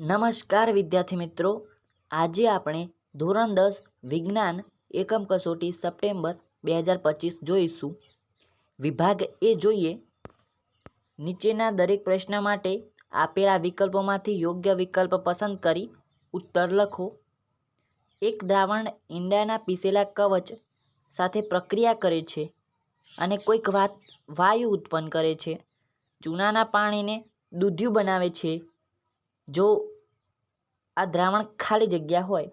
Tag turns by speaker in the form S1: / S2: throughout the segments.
S1: નમસ્કાર વિદ્યાર્થી મિત્રો. આજે આપણે ધોરણ દસ વિજ્ઞાન એકમ કસોટી સપ્ટેમ્બર બે હજાર પચીસ જોઈશું. વિભાગ એ જોઈએ, નીચેના દરેક પ્રશ્ન માટે આપેલા વિકલ્પોમાંથી યોગ્ય વિકલ્પ પસંદ કરી ઉત્તર લખો. એક દ્રાવણ ઈંડાના પીસેલા કવચ સાથે પ્રક્રિયા કરે છે અને કોઈક વાત વાયુ ઉત્પન્ન કરે છે. ચૂનાના પાણીને દૂધિયું બનાવે છે. જો આ દ્રાવણ ખાલી જગ્યા હોય,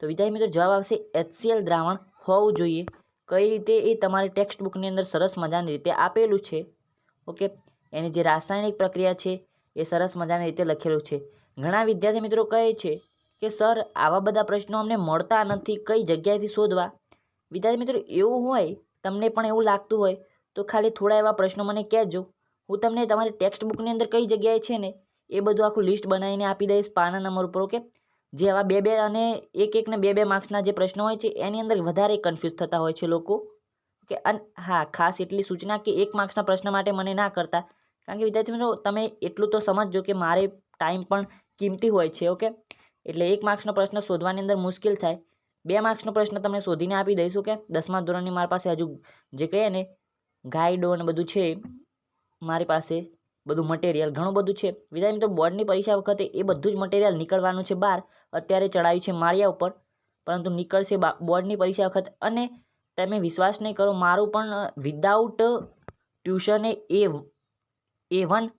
S1: તો વિદ્યાર્થી મિત્રો જવાબ આવશે એચસીએલ દ્રાવણ હોવું જોઈએ. કઈ રીતે એ તમારી ટેક્સ્ટ બુકની અંદર સરસ મજાની રીતે આપેલું છે. ઓકે? એની જે રાસાયણિક પ્રક્રિયા છે, એ સરસ મજાની રીતે લખેલું છે. ઘણા વિદ્યાર્થી મિત્રો કહે છે કે, સર, આવા બધા પ્રશ્નો અમને મળતા નથી, કઈ જગ્યાએથી શોધવા? વિદ્યાર્થી મિત્રો, એવું હોય, તમને પણ એવું લાગતું હોય, તો ખાલી થોડા એવા પ્રશ્નો મને કહેજો. હું તમને તમારી ટેક્સ્ટ બુકની અંદર કઈ જગ્યાએ છે ને એ બધું આખું લિસ્ટ બનાવીને આપી દઈશ પાના નંબર ઉપર ઓકે જે આવા બે બે અને એક એકને બે બે માર્ક્સના જે પ્રશ્નો હોય છે, એની અંદર વધારે કન્ફ્યુઝ થતા હોય છે લોકો કે અને, હા, ખાસ એટલી સૂચના કે એક માર્ક્સના પ્રશ્ન માટે મને ના કરતા. કારણ કે વિદ્યાર્થી મિત્રો, તમે એટલું તો સમજજો કે મારે ટાઈમ પણ કિંમતી હોય છે ઓકે એટલે એક માર્ક્સનો પ્રશ્ન શોધવાની અંદર મુશ્કેલ થાય. બે માર્ક્સનો પ્રશ્ન તમને શોધીને આપી દઈશું કે દસમા ધોરણની મારી પાસે હજુ જે કહીએ ને, ગાઈડો અને બધું છે, મારી પાસે બધું મટીરિયલ ઘણું બધું છે. વિદ્યાર્થી મિત્રો બોર્ડની પરીક્ષા વખતે એ બધું જ મટીરિયલ નીકળવાનું છે બહાર. અત્યારે ચડાવ્યું છે માળિયા ઉપર. પરંતુ નીકળશે બોર્ડની પરીક્ષા વખતે. અને તમે વિશ્વાસ નહીં કરો, મારું પણ વિદાઉટ ટ્યુશને એ એ વન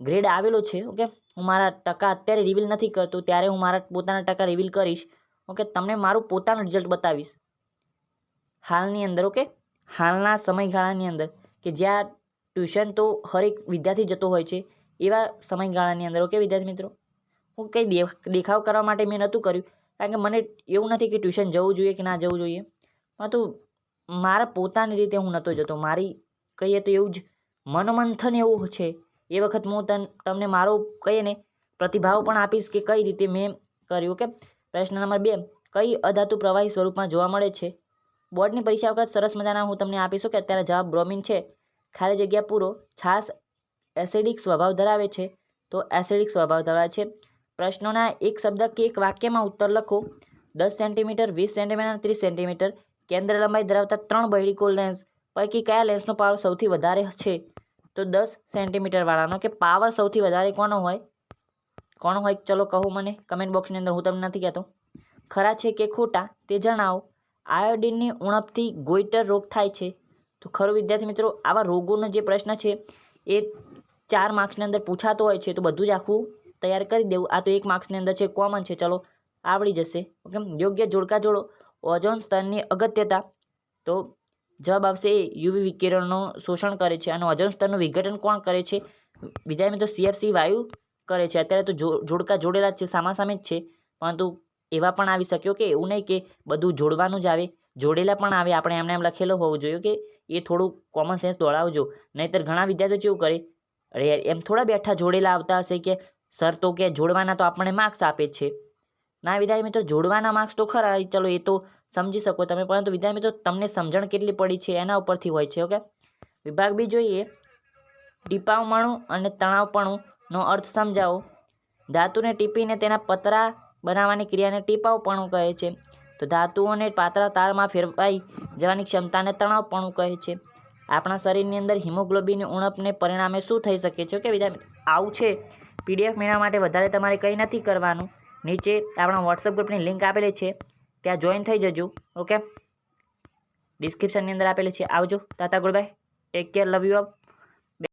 S1: ગ્રેડ આવેલો છે, ઓકે? હું મારા ટકા અત્યારે રિવીલ નથી કરતો. ત્યારે હું મારા પોતાના ટકા રિવીલ કરીશ. ઓકે? તમને મારું પોતાનું રિઝલ્ટ બતાવીશ. હાલની અંદર, ઓકે? હાલના સમયગાળાની અંદર. કે જ્યાં ટ્યુશન તો હરેક વિદ્યાર્થી જતો હોય છે. એવા સમયગાળાની અંદર, ઓકે વિદ્યાર્થી મિત્રો? હું કંઈ દેખાવ કરવા માટે મેં નહોતું કર્યું, કારણ કે મને એવું નથી કે ટ્યુશન જવું જોઈએ કે ના જવું જોઈએ. પરંતુ મારા પોતાની રીતે હું નહોતો જતો. મારી કહીએ તો એવું જ મનોમંથન એવું છે. એ વખત હું તન, તમને મારો કહીએ ને પ્રતિભાવ પણ આપીશ કે કઈ રીતે મેં કર્યું કે પ્રશ્ન નંબર બે, કઈ અધાતુ પ્રવાહી સ્વરૂપમાં જોવા મળે છે? બોર્ડની પરીક્ષા વખત સરસ મજાના હું તમને આપીશું કે અત્યારે જવાબ બ્રોમિન છે. ખાલી જગ્યા પૂરો છાસ એસિડિક સ્વભાવ ધરાવે છે. તો એસિડિક સ્વભાવ ધરાવે છે. પ્રશ્નોના એક શબ્દ કે એક વાક્યમાં ઉત્તર લખો. દસ સેન્ટીમીટર વીસ સેન્ટીમીટર ત્રીસ સેન્ટીમીટર કેન્દ્ર લંબાઈ ધરાવતા ત્રણ બૈડિકો લેન્સ પૈકી કયા લેન્સનો પાવર સૌથી વધારે છે? તો દસ સેન્ટીમીટરવાળાનો કે પાવર સૌથી વધારે કોનો હોય? કોણ હોય? ચલો કહો મને. કમેન્ટ બોક્સની અંદર હું તમને નથી કહેતો. ખરા છે કે ખોટા? તે જણાવો. આયોડિનની ઉણપથી ગોઈટર રોગ થાય છે. તો ખરો વિદ્યાર્થી મિત્રો, આવા રોગોનો જે પ્રશ્ન છે, એ ચાર માર્ક્સની અંદર પૂછાતો હોય છે, તો બધું જ આખું તૈયાર કરી દેવું. આ તો એક માર્ક્સની અંદર છે કોમન છે. ચલો, આવડી જશે. ઓકે, યોગ્ય જોડકા જોડો. ઓઝોન સ્તરની અગત્યતા. તો જવાબ આવશે એ યુવી વિકિરણનું શોષણ કરે છે. અને ઓઝોન સ્તરનું વિઘટન કોણ કરે છે? વિદ્યાર્થી મિત્રો સીએફસી વાયુ કરે છે. અત્યારે તો જોડકા જોડેલા જ છે, સામાસામે જ છે. પરંતુ એવા પણ આવી શક્યો કે, એવું નહીં કે બધું જોડવાનું જ આવે. જોડેલા પણ આવે, આપણે એમને એમ લખેલો હોવું જોઈએ, કે એ થોડું કોમન સેન્સ દોડાવજો. નહીંતર ઘણા વિદ્યાર્થીઓ કેવું કરે? અરે એમ થોડા બેઠા જોડેલા આવતા હશે કે, સર તો કે જોડવાના તો આપણને માર્ક્સ આપે છે. ના વિદ્યાર્થી મિત્રો, જોડવાના માર્ક્સ તો ખરા ચલો એ તો સમજી શકો તમે, પરંતુ વિદ્યાર્થી મિત્રો, તમને સમજણ કેટલી પડી છે એના ઉપરથી હોય છે, ઓકે? વિભાગ બી જોઈએ. ટીપાવમણું અને તણાવપણુંનો અર્થ સમજાવો. ધાતુને ટીપીને તેના પતરા બનાવવાની ક્રિયાને ટીપાવપણું કહે છે. તો ધાતુઓને પાતળા તારમાં ફેરવાઈ જવાની ક્ષમતાને તણાવપણું કહે છે. આપણા શરીરની અંદર હિમોગ્લોબિનની ઉણપને પરિણામે શું થઈ શકે છે? કે વિદ્યાર્થી આવું છે. પીડીએફ મેળવવા માટે વધારે તમારે કંઈ નથી કરવાનું. નીચે આપણા વોટ્સઅપ ગ્રુપની લિંક આપેલી છે. ત્યાં જોઈન થઈ જજો. ઓકે? ડિસ્ક્રિપ્શનની અંદર આપેલી છે. આવજો. Tata good bye take care love you up